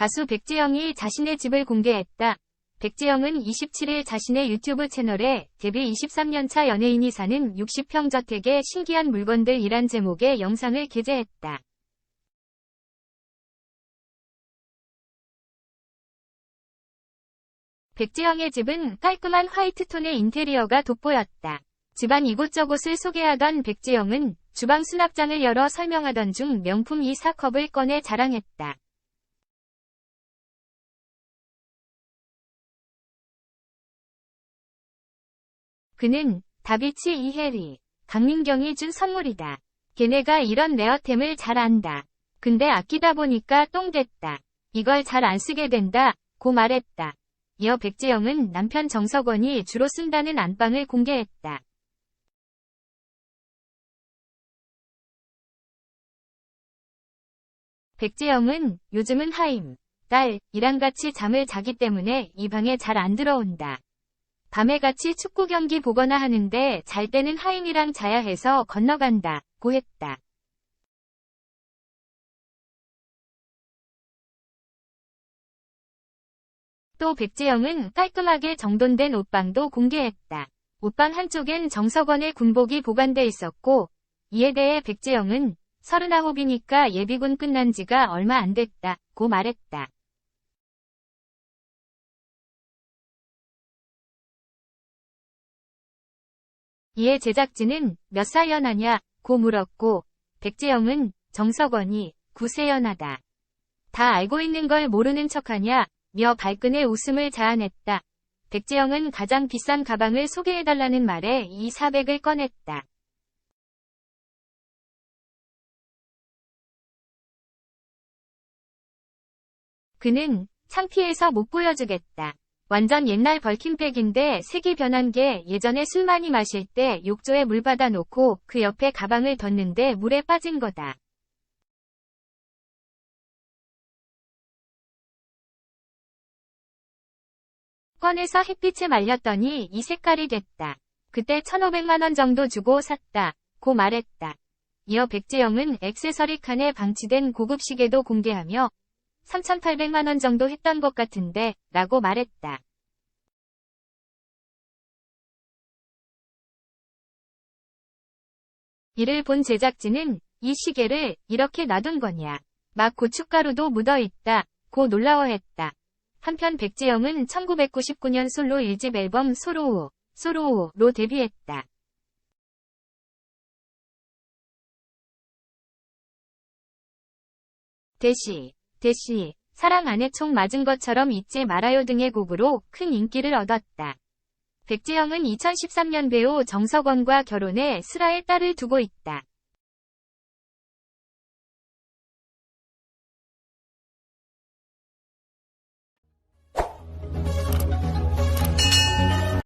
가수 백지영이 자신의 집을 공개했다. 백지영은 27일 자신의 유튜브 채널에 데뷔 23년차 연예인이 사는 60평 저택의 신기한 물건들이란 제목의 영상을 게재했다. 백지영의 집은 깔끔한 화이트톤의 인테리어가 돋보였다. 집안 이곳저곳을 소개하던 백지영은 주방 수납장을 열어 설명하던 중 명품 이사컵을 꺼내 자랑했다. 그는 다비치 이혜리, 강민경이 준 선물이다. 걔네가 이런 레어템을 잘 안다. 근데 아끼다 보니까 똥 됐다. 이걸 잘 안 쓰게 된다. 고 말했다. 이어 백재영은 남편 정석원이 주로 쓴다는 안방을 공개했다. 백재영은 요즘은 하임, 딸, 이랑 같이 잠을 자기 때문에 이 방에 잘 안 들어온다. 밤에 같이 축구 경기 보거나 하는데 잘 때는 하임이랑 자야 해서 건너간다. 고 했다. 또 백재영은 깔끔하게 정돈된 옷방도 공개했다. 옷방 한쪽엔 정석원의 군복이 보관돼 있었고 이에 대해 백재영은 39이니까 예비군 끝난 지가 얼마 안 됐다. 고 말했다. 이에 제작진은 몇살 연하냐 고 물었고 백재영은 정석원이 9세 연하다. 다 알고 있는 걸 모르는 척하냐 며 발끈의 웃음을 자아냈다. 백재영은 가장 비싼 가방을 소개해달라는 말에 이 사백을 꺼냈다. 그는 창피해서 못 보여주겠다. 완전 옛날 벌킨백인데 색이 변한 게 예전에 술 많이 마실 때 욕조에 물 받아 놓고 그 옆에 가방을 뒀는데 물에 빠진 거다. 꺼내서 햇빛에 말렸더니 이 색깔이 됐다. 그때 1500만원 정도 주고 샀다. 고 말했다. 이어 백재영은 액세서리 칸에 방치된 고급 시계도 공개하며 3,800만원 정도 했던 것 같은데 라고 말했다. 이를 본 제작진은 이 시계를 이렇게 놔둔 거냐. 막 고춧가루도 묻어있다. 고 놀라워했다. 한편 백지영은 1999년 솔로 1집 앨범 소로우, 소로우로 데뷔했다. 대시, 대시, 사랑 안에 총 맞은 것처럼 잊지 말아요 등의 곡으로 큰 인기를 얻었다. 백지영은 2013년 배우 정석원과 결혼해 슬아의 딸을 두고 있다.